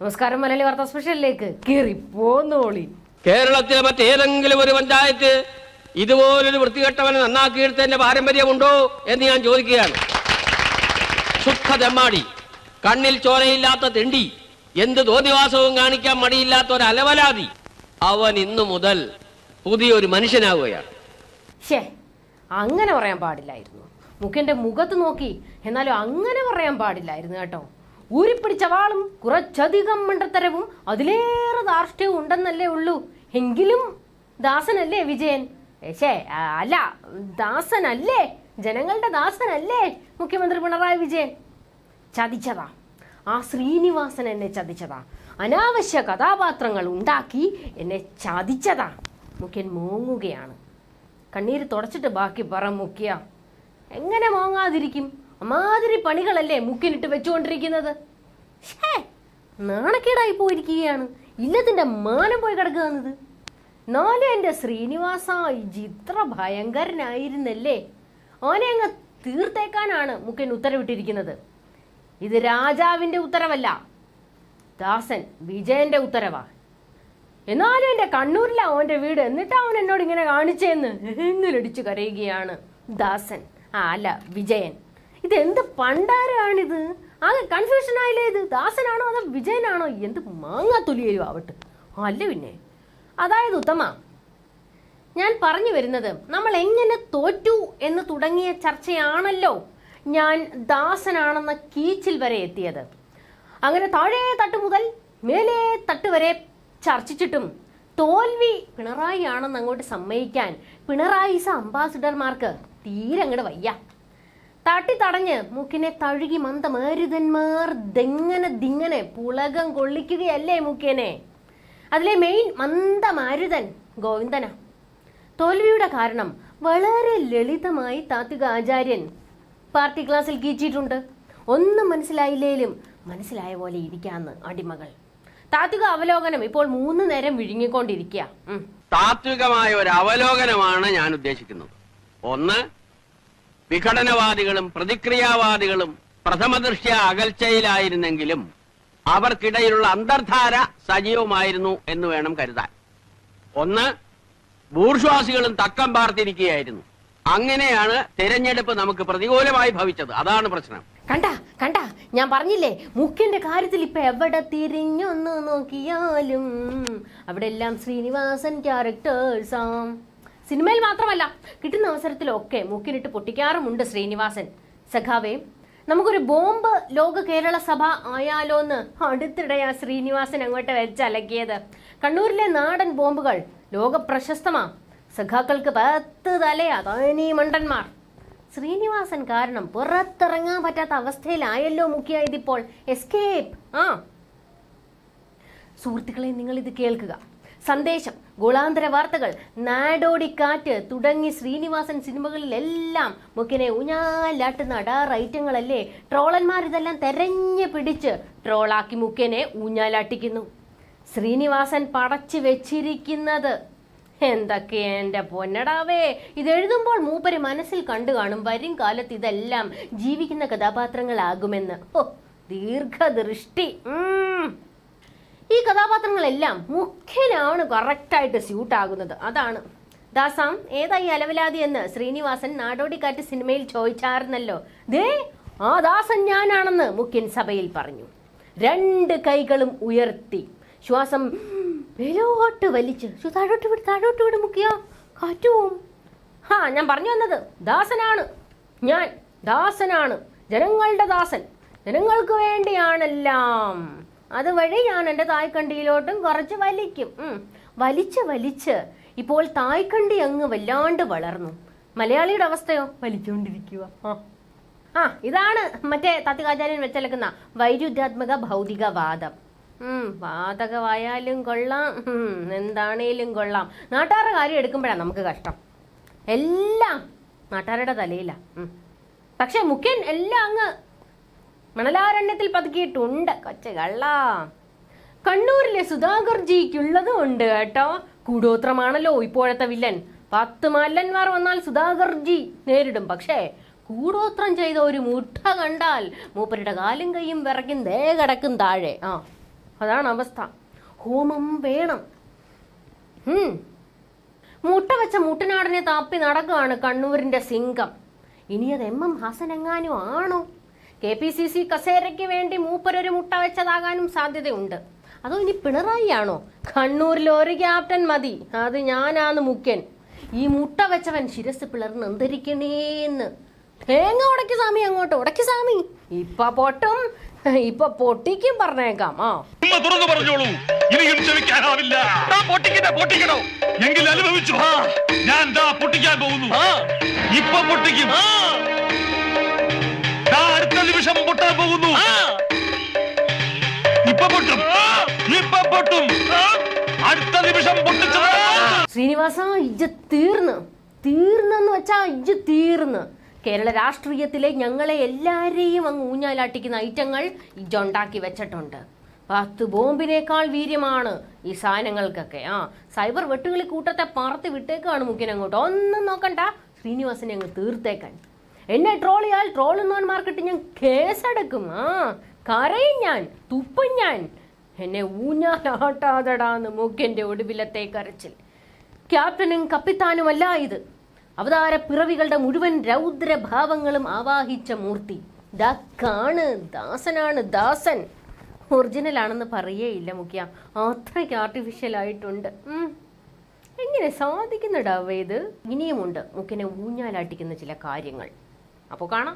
നമസ്കാരം മലയാളി വാർത്താ സ്പെഷ്യലിലേക്ക് കീറിപ്പോന്നോളി പോന്നോളി. കേരളത്തിലെ മറ്റേതെങ്കിലും ഒരു പഞ്ചായത്ത് ഇതുപോലൊരു വൃത്തികെട്ടവനെ നന്നാക്കിയെടുത്തതിന്റെ പാരമ്പര്യമുണ്ടോ എന്ന് ഞാൻ ചോദിക്കുകയാണ്. ശുദ്ധതെമ്മാടി കണ്ണിൽ ചോരയില്ലാത്ത തിണ്ടി എന്ത് തോന്നിവാസവും കാണിക്കാൻ മടിയില്ലാത്ത ഒരു അലവലാതി. അവൻ ഇന്നു മുതൽ പുതിയൊരു മനുഷ്യനാവുകയാണ്. ഷേ അങ്ങനെ പറയാൻ പാടില്ലായിരുന്നു. മുഖ്യന്റെ മുഖത്ത് നോക്കി എന്നാലും അങ്ങനെ പറയാൻ പാടില്ലായിരുന്നു കേട്ടോ. ഊരിപ്പിടിച്ച വാളും കുറച്ചധികം മണ്ടത്തരവും അതിലേറെ ധാർഷ്ട്യവും ഉണ്ടെന്നല്ലേ ഉള്ളൂ. എങ്കിലും ദാസനല്ലേ വിജയൻ? ഏശേ അല്ല ദാസനല്ലേ? ജനങ്ങളുടെ ദാസനല്ലേ? മുഖ്യമന്ത്രി പിണറായി വിജയൻ? ചതിച്ചതാ. ആ ശ്രീനിവാസൻ എന്നെ ചതിച്ചതാ. അനാവശ്യ കഥാപാത്രങ്ങൾ ഉണ്ടാക്കി എന്നെ ചതിച്ചതാ. മുഖ്യൻ മോങ്ങുകയാണ്. കണ്ണീര് തുടച്ചിട്ട് ബാക്കി പറ മുഖ്യ. എങ്ങനെ മോങ്ങാതിരിക്കും? അമാതിരി പണികളല്ലേ മുക്കിനിട്ട് വെച്ചുകൊണ്ടിരിക്കുന്നത്? നാണക്കേടായി പോയിരിക്കുകയാണ്. ഇല്ലത്തിന്റെ മാനം പോയി കിടക്കുകയാണിത്. നാലും എന്റെ ശ്രീനിവാസ ഇത്ര ഭയങ്കരനായിരുന്നല്ലേ? അവനെ അങ്ങ് തീർത്തേക്കാനാണ് മുക്കൻ ഉത്തരവിട്ടിരിക്കുന്നത്. ഇത് രാജാവിന്റെ ഉത്തരവല്ല. ദാസൻ വിജയന്റെ ഉത്തരവാ. എന്നാലും എന്റെ കണ്ണൂരിലാ അവന്റെ വീട്. എന്നിട്ട് അവൻ എന്നോട് ഇങ്ങനെ കാണിച്ചേന്ന്. എന്നിലടിച്ചു കരയുകയാണ് ദാസൻ. ആ അല്ല വിജയൻ. ഇത് എന്ത് പണ്ടാരാണിത്? ആകെ കൺഫ്യൂഷൻ ആയില്ലേ ഇത്? ദാസനാണോ അതോ വിജയനാണോ? എന്ത് മാങ്ങാ തൊലിയരും ആവട്ടെ. അല്ല പിന്നെ? അതായത് ഉത്തമ ഞാൻ പറഞ്ഞു വരുന്നത് നമ്മൾ എങ്ങനെ തോറ്റു എന്ന് തുടങ്ങിയ ചർച്ചയാണല്ലോ ഞാൻ ദാസനാണെന്ന കീച്ചിൽ വരെ എത്തിയത്. അങ്ങനെ താഴേ തട്ട് മുതൽ മേലെ തട്ട് വരെ ചർച്ചിച്ചിട്ടും തോൽവി പിണറായി ആണെന്ന് അങ്ങോട്ട് സമ്മതിക്കാൻ പിണറായിസ അംബാസിഡർമാർക്ക് തീരെ അങ്ങോട്ട് വയ്യ. തട്ടി തടഞ്ഞ് മൂക്കിനെ തഴുകി മന്ദമാരുതന്മാർ ദെങ്ങനെ ദിങ്ങനെ പുളകം കൊള്ളിക്കുകയല്ലേ മൂക്കേനെ? അതിലെ മെയിൻ മന്ദമാരുതൻ ഗോവിന്ദന. തോൽവിയുടെ കാരണം വളരെ ലളിതമായി താത്വിക ആചാര്യൻ. പാർട്ടി ക്ലാസ്സിൽ കീച്ചിട്ടുണ്ട് ഒന്നും മനസ്സിലായില്ലേലും മനസ്സിലായ പോലെ ഇരിക്കാന്ന് അടിമകൾ. താത്വിക അവലോകനം ഇപ്പോൾ മൂന്ന് നേരം വിഴുങ്ങിക്കൊണ്ടിരിക്കുക. താത്വികമായ ഒരു അവലോകനമാണ് ഞാൻ ഉദ്ദേശിക്കുന്നത്. ഒന്ന് വിഘടനവാദികളും പ്രതിക്രിയാവാദികളും പ്രഥമദൃശ്യ അകൽച്ചയിലായിരുന്നെങ്കിലും അവർക്കിടയിലുള്ള അന്തർധാര സജീവമായിരുന്നു എന്ന് വേണം കരുതാൻ. ഒന്ന് ബൂർഷ്വാസികളും തക്കം പാർത്തിരിക്കുകയായിരുന്നു. അങ്ങനെയാണ് തെരഞ്ഞെടുപ്പ് നമുക്ക് പ്രതികൂലമായി ഭവിച്ചത്. അതാണ് പ്രശ്നം. കണ്ട കണ്ട ഞാൻ പറഞ്ഞില്ലേ മുഖ്യന്റെ കാര്യത്തിൽ ഇപ്പൊ എവിടെ തിരിഞ്ഞൊന്ന് നോക്കിയാലും അവിടെ എല്ലാം ശ്രീനിവാസൻ ക്യാരക്ടേഴ്സാം സിനിമയിൽ മാത്രമല്ല കിട്ടുന്ന അവസരത്തിലൊക്കെ മൂക്കിനിട്ട് പൊട്ടിക്കാറുമുണ്ട് ശ്രീനിവാസൻ. സഖാവേ നമുക്കൊരു ബോംബ് ലോക കേരള സഭ ആയാലോന്ന് അടുത്തിടെയാ ശ്രീനിവാസൻ അങ്ങോട്ട് വെച്ചലക്കിയത്. കണ്ണൂരിലെ നാടൻ ബോംബുകൾ ലോക പ്രശസ്തമാ. സഖാക്കൾക്ക് പത്ത് തലയാ തനി മണ്ടന്മാർ. ശ്രീനിവാസൻ കാരണം പുറത്തിറങ്ങാൻ പറ്റാത്ത അവസ്ഥയിലായല്ലോ മുഖ്യ എസ്കേപ്പ് ആ. സുഹൃത്തുക്കളെ നിങ്ങൾ ഇത് കേൾക്കുക. സന്ദേശം. ഗോളാന്തര വാർത്തകൾ. നാടോടി കാറ്റ് തുടങ്ങി ശ്രീനിവാസൻ സിനിമകളിലെല്ലാം മുഖ്യനെ ഊഞ്ഞാലാട്ടുന്ന അടാർ ഐറ്റങ്ങളല്ലേ ട്രോളന്മാർ ഇതെല്ലാം തെരഞ്ഞു പിടിച്ച് ട്രോളാക്കി മുഖ്യനെ ഊഞ്ഞാലാട്ടിക്കുന്നു. ശ്രീനിവാസൻ പടച്ചു വെച്ചിരിക്കുന്നത്. എന്തൊക്കെ എന്റെ പൊന്നടാവേ? ഇതെഴുതുമ്പോൾ മൂപ്പര് മനസ്സിൽ കണ്ടു കാണും വരും കാലത്ത് ഇതെല്ലാം ജീവിക്കുന്ന കഥാപാത്രങ്ങളാകുമെന്ന്. ഓ ദീർഘദൃഷ്ടി. കഥാപാത്രങ്ങളെല്ലാം മുഖ്യനാണ് കറക്റ്റായിട്ട് സ്യൂട്ട് ആകുന്നത്. അതാണ്. ദാസാം ഏതായി അലവലാതി എന്ന് ശ്രീനിവാസൻ നാടോടിക്കാറ്റ് സിനിമയിൽ ചോദിച്ചായിരുന്നല്ലോ. ദേ ആ ദാസൻ ഞാനാണെന്ന് മുഖ്യൻ സഭയിൽ പറഞ്ഞു. രണ്ട് കൈകളും ഉയർത്തി. ശ്വാസം മേലോട്ട് വലിച്ച് താഴോട്ട് വിട് താഴോട്ട് വിട് മുഖ്യ കാറ്റുപോകും ഹാ ഞാൻ പറഞ്ഞു വന്നത് ദാസനാണ്. ഞാൻ ദാസനാണ്. ജനങ്ങളുടെ ദാസൻ. ജനങ്ങൾക്ക് വേണ്ടിയാണെല്ലാം. അതുവഴി ഞാൻ എന്റെ തായ്ക്കണ്ടിയിലോട്ടും കുറച്ച് വലിക്കും. വലിച്ച് വലിച്ച് ഇപ്പോൾ തായ്ക്കണ്ടി അങ്ങ് വല്ലാണ്ട് വളർന്നു. മലയാളിയുടെ അവസ്ഥയോ? വലിച്ചുകൊണ്ടിരിക്കുക ആ. ഇതാണ് മറ്റേ തത്തികാചാര്യൻ വെച്ചലക്കുന്ന വൈരുദ്ധ്യാത്മക ഭൗതികവാദം. വാതകമായാലും കൊള്ളാം. എന്താണേലും കൊള്ളാം. നാട്ടുകാരുടെ കാര്യം എടുക്കുമ്പോഴാണ് നമുക്ക് കഷ്ടം. എല്ലാം നാട്ടുകാരുടെ തലയില. പക്ഷെ മുഖ്യൻ എല്ലാം അങ്ങ് മണലാരണ്യത്തിൽ പതുക്കിയിട്ടുണ്ട്. കൊച്ചു കള്ള. കണ്ണൂരിലെ സുധാകർജിക്കുള്ളതും ഉണ്ട് കേട്ടോ. കൂടോത്രമാണല്ലോ ഇപ്പോഴത്തെ വില്ലൻ. പത്ത് മല്ലന്മാർ വന്നാൽ സുധാകർ ജി നേരിടും. പക്ഷേ കൂടോത്രം ചെയ്ത ഒരു മുട്ട കണ്ടാൽ മൂപ്പരുടെ കാലും കൈയും വിറയ്ക്കും ദേ കിടക്കും താഴെ. ആ അതാണ് അവസ്ഥ. ഹോമം വേണം. മുട്ട വെച്ച മുട്ടനാടിനെ താപ്പി നടക്കുകയാണ് കണ്ണൂരിന്റെ സിംഗം. ഇനി അത് എം എം ഹസൻ എങ്ങാനും ആണോ? കെ പി സി സി കസേരയ്ക്ക് വേണ്ടി മൂപ്പരൊരു മുട്ട വെച്ചതാകാനും സാധ്യതയുണ്ട്. അതോ ഇനി പിണറായി ആണോ കണ്ണൂരിൽ ഒരു ക്യാപ്റ്റൻ മതി. അത് ഞാനാന്ന് മുഖ്യൻ. ഈ മുട്ട വെച്ചവൻ ശിരസ് പിളർന്ന് എന്തരിക്കണേന്ന് തേങ്ങ ഉടക്കി സ്വാമി അങ്ങോട്ട് ഉടക്കി സ്വാമി. ഇപ്പൊ പൊട്ടും. ഇപ്പൊ പൊട്ടിക്കും പറഞ്ഞേക്കാം. ആ. തുറന്നു പറഞ്ഞോളൂ. ഇനിയും ക്ഷമിക്കാനാവില്ല. പൊട്ടിക്കണോ പൊട്ടിക്കണോ? എങ്കിൽ അനുഭവിച്ചു ഞാൻ പൊട്ടിക്കാൻ പോകുന്നു. ഇപ്പൊ പൊട്ടിക്കും. പൊട്ടാൻ പോകുന്നു ഇപ്പൊ പൊട്ടും. ഇപ്പൊ പൊട്ടും. അടുത്ത നിമിഷം പൊട്ടിച്ചത് ശ്രീനിവാസ ഇജ്ജ് തീർന്ന്. തീർന്നെന്ന് വെച്ചാ ഇജ്ജ് തീർന്ന്. കേരള രാഷ്ട്രീയത്തിലെ ഞങ്ങളെ എല്ലാരെയും അങ്ങ് ഊഞ്ഞാലാട്ടിക്കുന്ന ഐറ്റങ്ങൾ ഇജ്ജുണ്ടാക്കി വെച്ചിട്ടുണ്ട്. പത്ത് ബോംബിനേക്കാൾ വീര്യമാണ് ഈ സാധനങ്ങൾക്കൊക്കെ. ആ സൈബർ വെട്ടുകളി കൂട്ടത്തെ പറത്തി വിട്ടേക്കാണ് മുഖ്യനങ്ങോട്ട് ഒന്നും നോക്കണ്ട. ശ്രീനിവാസനെ അങ്ങ് തീർത്തേക്കാൻ. എന്നെ ട്രോൾ ചെയ്യാൽ ട്രോളുന്നവന്മാർക്കിട്ട് ഞാൻ കേസെടുക്കും. ആ കരയും ഞാൻ തുപ്പും ഞാൻ. എന്നെ ഊഞ്ഞാലാട്ടാതടാന്ന് മുഖ്യന്റെ ഒടുവിലത്തെ കരച്ചിൽ. ക്യാപ്റ്റനും കപ്പിത്താനുമല്ല ഇത്. അവതാര പിറവികളുടെ മുഴുവൻ രൗദ്രഭാവങ്ങളും ആവാഹിച്ച മൂർത്തി. ദാ കാണ് ദാസനാണ് ദാസൻ. ഒറിജിനൽ ആണെന്ന് പറയേയില്ല മുഖ്യ. അത്രയ്ക്ക് ആർട്ടിഫിഷ്യൽ ആയിട്ടുണ്ട്. എങ്ങനെ സാധിക്കുന്നുണ്ടാവേ ഇത്? ഇനിയുമുണ്ട് മുഖ്യനെ ഊഞ്ഞാലാട്ടിക്കുന്ന ചില കാര്യങ്ങൾ. അപ്പോൾ കാണാം.